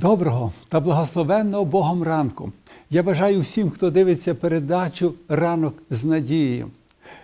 Доброго та благословенного Богом ранку. Я бажаю всім, хто дивиться передачу ранок з надією.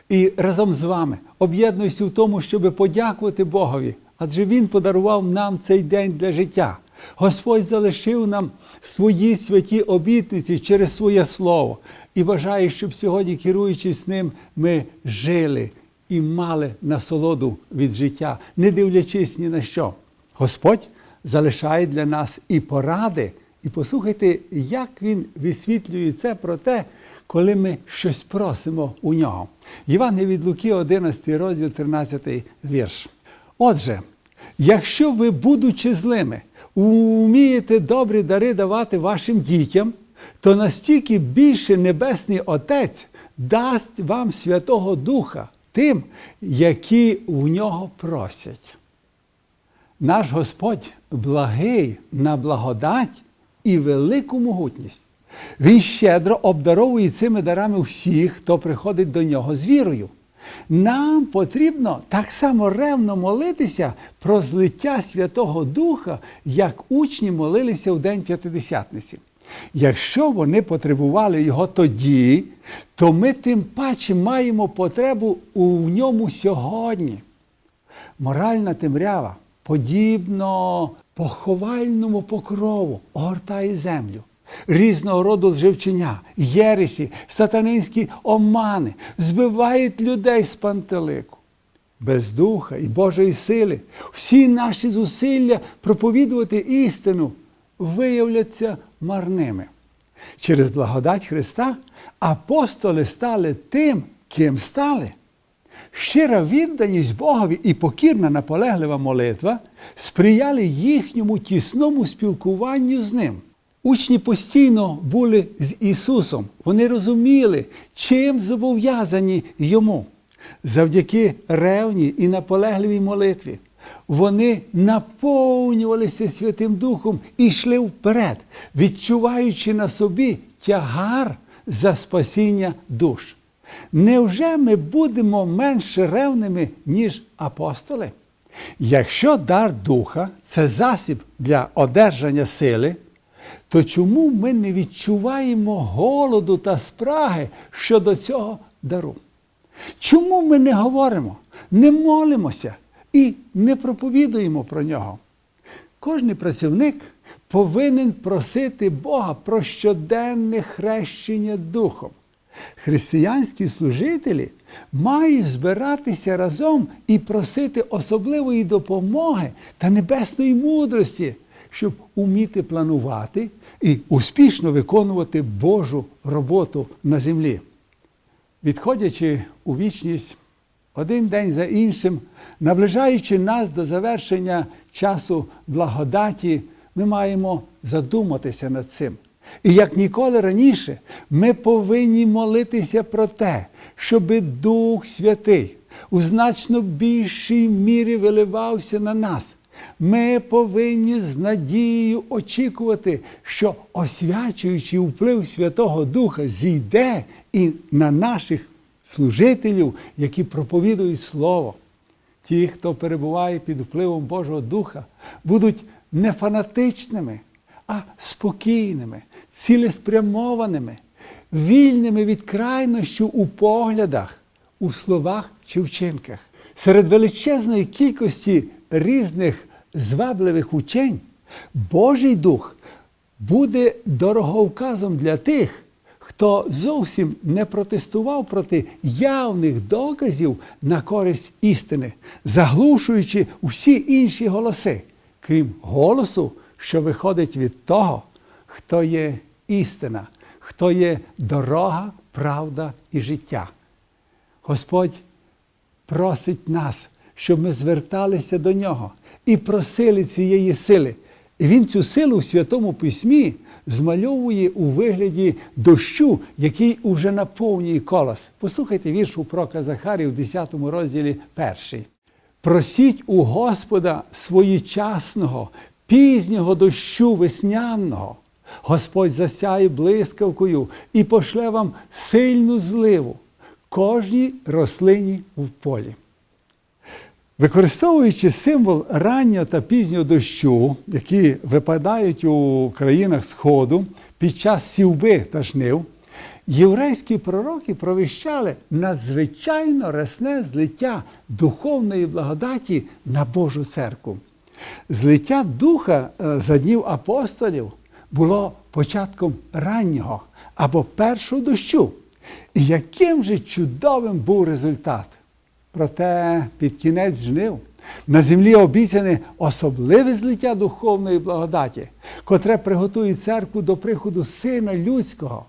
І разом з вами об'єднуюся в тому, щоб подякувати Богові, адже Він подарував нам цей день для життя. Господь залишив нам свої святі обітниці через своє слово. І бажаю, щоб сьогодні, керуючись ним, ми жили і мали насолоду від життя, не дивлячись ні на що. Господь залишає для нас і поради, і послухайте, як він висвітлює це про те, коли ми щось просимо у нього. Євангеліє від Луки, 11 розділ, 13 вірш. Отже, якщо ви, будучи злими, вмієте добрі дари давати вашим дітям, то настільки більше Небесний Отець дасть вам Святого Духа тим, які в нього просять. Наш Господь благий на благодать і велику могутність. Він щедро обдаровує цими дарами всіх, хто приходить до нього з вірою. Нам потрібно так само ревно молитися про злиття Святого Духа, як учні молилися в День П'ятидесятниці. Якщо вони потребували його тоді, то ми тим паче маємо потребу у ньому сьогодні. Моральна темрява, подібно поховальному покрову, огортає землю. Різного роду лжевчення, єресі, сатанинські омани збивають людей з пантелику. Без духа і Божої сили всі наші зусилля проповідувати істину виявляться марними. Через благодать Христа апостоли стали тим, ким стали. Щира відданість Богові і покірна наполеглива молитва сприяли їхньому тісному спілкуванню з Ним. Учні постійно були з Ісусом. Вони розуміли, чим зобов'язані Йому. Завдяки ревній і наполегливій молитві вони наповнювалися Святим Духом і йшли вперед, відчуваючи на собі тягар за спасіння душ. Невже ми будемо менш ревними, ніж апостоли? Якщо дар духа це засіб для одержання сили, то чому ми не відчуваємо голоду та спраги щодо цього дару? Чому ми не говоримо, не молимося і не проповідуємо про нього? Кожний працівник повинен просити Бога про щоденне хрещення духом. Християнські служителі мають збиратися разом і просити особливої допомоги та небесної мудрості, щоб уміти планувати і успішно виконувати Божу роботу на землі. Відходячи у вічність один день за іншим, наближаючи нас до завершення часу благодаті, ми маємо задуматися над цим. І як ніколи раніше, ми повинні молитися про те, щоб Дух Святий у значно більшій мірі виливався на нас. Ми повинні з надією очікувати, що освячуючий вплив Святого Духа зійде і на наших служителів, які проповідують Слово. Ті, хто перебуває під впливом Божого Духа, будуть не фанатичними, а спокійними, цілеспрямованими, вільними від крайнощів у поглядах, у словах чи вчинках. Серед величезної кількості різних звабливих учень Божий Дух буде дороговказом для тих, хто зовсім не протестував проти явних доказів на користь істини, заглушуючи усі інші голоси, крім голосу, що виходить від того, хто є істина, хто є дорога, правда і життя. Господь просить нас, щоб ми зверталися до нього і просили цієї сили. І Він цю силу в Святому Письмі змальовує у вигляді дощу, який уже наповнює колос. Послухайте вірш у прока Захарії в 10 розділі перший. Просіть у Господа своєчасного, пізнього дощу весняного. Господь засяє блискавкою і пошле вам сильну зливу кожній рослині в полі. Використовуючи символ раннього та пізнього дощу, які випадають у країнах Сходу під час сівби та жнив, єврейські пророки провіщали надзвичайно рясне злиття духовної благодаті на Божу церкву. Злиття духа е, за днів апостолів було початком раннього або першого дощу. І яким же чудовим був результат! Проте під кінець жнив на землі обіцяне особливе злиття духовної благодаті, котре приготує церкву до приходу Сина Людського.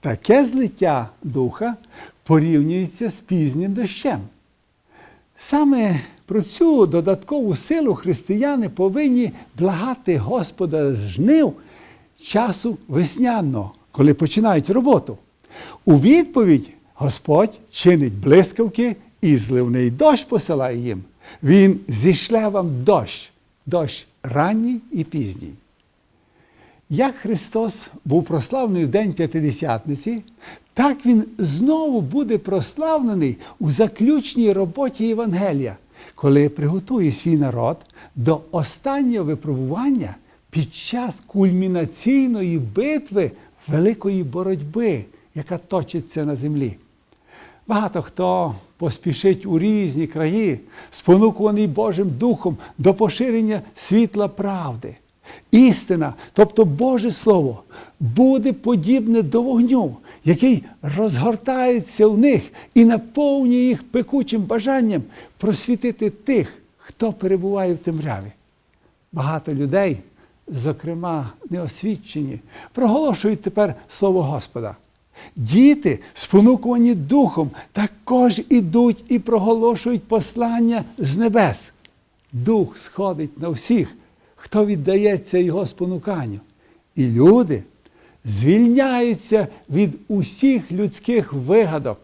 Таке злиття духа порівнюється з пізнім дощем. Саме про цю додаткову силу християни повинні благати Господа жнив часу весняного, коли починають роботу. У відповідь Господь чинить блискавки і зливний дощ посилає їм. Він зішле вам дощ, дощ ранній і пізній. Як Христос був прославлений в День П'ятидесятниці, так Він знову буде прославлений у заключній роботі Євангелія, коли приготує свій народ до останнього випробування під час кульмінаційної битви великої боротьби, яка точиться на землі. Багато хто поспішить у різні краї, спонукуваний Божим Духом до поширення світла правди. Істина, тобто Боже Слово, буде подібне до вогню, який розгортається в них і наповнює їх пекучим бажанням просвітити тих, хто перебуває в темряві. Багато людей, зокрема неосвідчені, проголошують тепер Слово Господа. Діти, спонукувані Духом, також ідуть і проголошують послання з небес. Дух сходить на всіх, хто віддається Його спонуканню. І люди звільняються від усіх людських вигадок,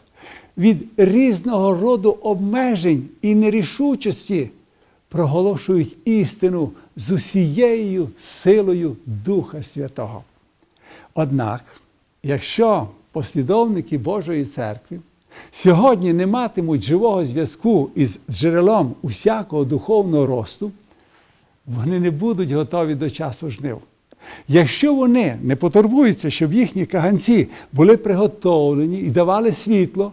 від різного роду обмежень і нерішучості, проголошують істину з усією силою Духа Святого. Однак, якщо послідовники Божої церкви сьогодні не матимуть живого зв'язку із джерелом усякого духовного росту, вони не будуть готові до часу жнив. Якщо вони не потурбуються, щоб їхні каганці були приготовлені і давали світло,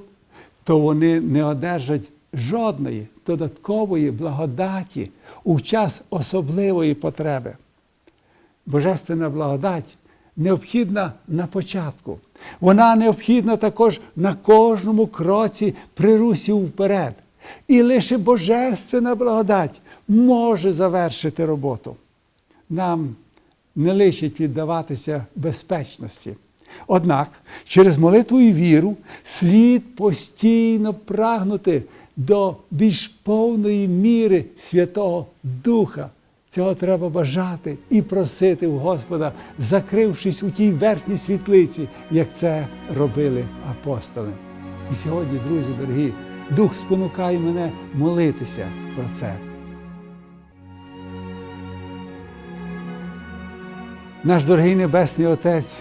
то вони не одержать жодної додаткової благодаті у час особливої потреби. Божественна благодать необхідна на початку. Вона необхідна також на кожному кроці при русі вперед. І лише Божественна благодать може завершити роботу. Нам не личить віддаватися безпечності. Однак через молитву і віру слід постійно прагнути до більш повної міри Святого Духа. Цього треба бажати і просити в Господа, закрившись у тій верхній світлиці, як це робили апостоли. І сьогодні, друзі дорогі, Дух спонукає мене молитися про це. Наш дорогий Небесний Отець,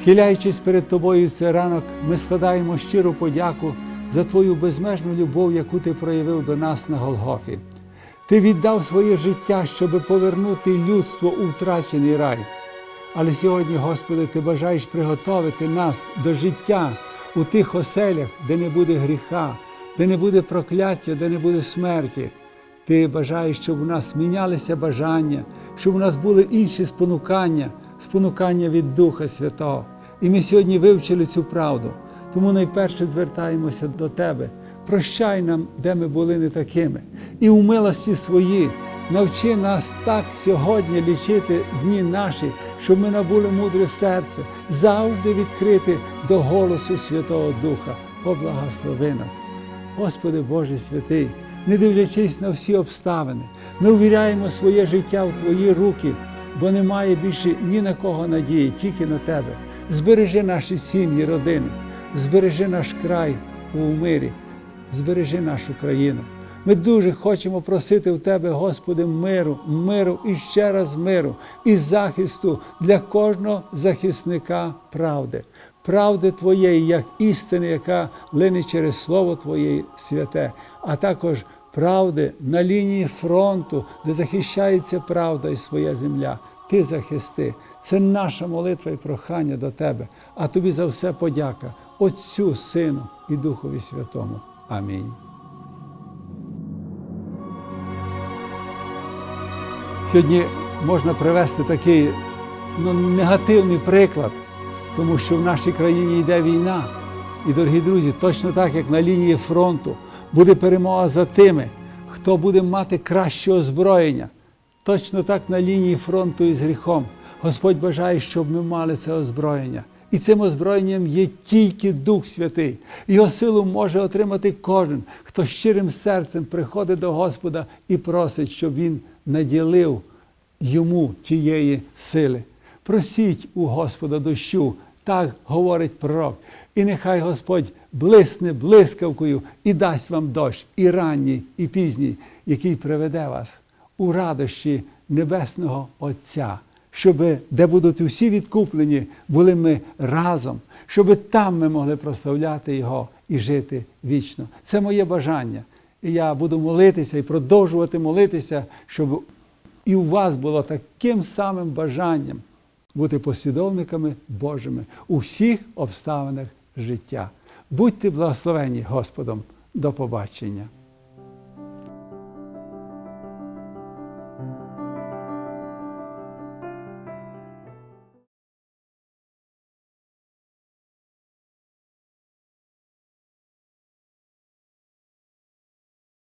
схиляючись перед Тобою цей ранок, ми складаємо щиру подяку за Твою безмежну любов, яку Ти проявив до нас на Голгофі. Ти віддав своє життя, щоб повернути людство у втрачений рай. Але сьогодні, Господи, Ти бажаєш приготовити нас до життя у тих оселях, де не буде гріха, де не буде прокляття, де не буде смерті. Ти бажаєш, щоб у нас мінялися бажання, щоб у нас були інші спонукання, спонукання від Духа Святого. І ми сьогодні вивчили цю правду. Тому найперше звертаємося до Тебе. Прощай нам, де ми були не такими. І у милості свої навчи нас так сьогодні лічити дні наші, щоб ми набули мудре серце, завжди відкрити до голосу Святого Духа. Поблагослови нас. Господи Боже святий, не дивлячись на всі обставини, ми увіряємо своє життя в Твої руки, бо немає більше ні на кого надії, тільки на Тебе. Збережи наші сім'ї, родини, збережи наш край у мирі, збережи нашу країну. Ми дуже хочемо просити в Тебе, Господи, миру, миру і ще раз миру і захисту для кожного захисника правди, правди Твоєї, як істини, яка лине через Слово Твоє святе, а також правди на лінії фронту, де захищається правда і своя земля. Ти захисти. Це наша молитва і прохання до тебе. А тобі за все подяка Отцю, Сину і Духові Святому. Амінь. Сьогодні можна привести такий ну, негативний приклад, тому що в нашій країні йде війна. І, дорогі друзі, точно так, як на лінії фронту, буде перемога за тими, хто буде мати краще озброєння. Точно так на лінії фронту із гріхом. Господь бажає, щоб ми мали це озброєння. І цим озброєнням є тільки Дух Святий. Його силу може отримати кожен, хто щирим серцем приходить до Господа і просить, щоб Він наділив йому тієї сили. Просіть у Господа дощу, так говорить пророк. І нехай Господь блисне блискавкою і дасть вам дощ, і ранній, і пізній, який приведе вас у радощі Небесного Отця, щоб де будуть усі відкуплені, були ми разом, щоб там ми могли прославляти Його і жити вічно. Це моє бажання. І я буду молитися і продовжувати молитися, щоб і у вас було таким самим бажанням бути послідовниками Божими у всіх обставинах життя. Будьте благословені Господом. До побачення.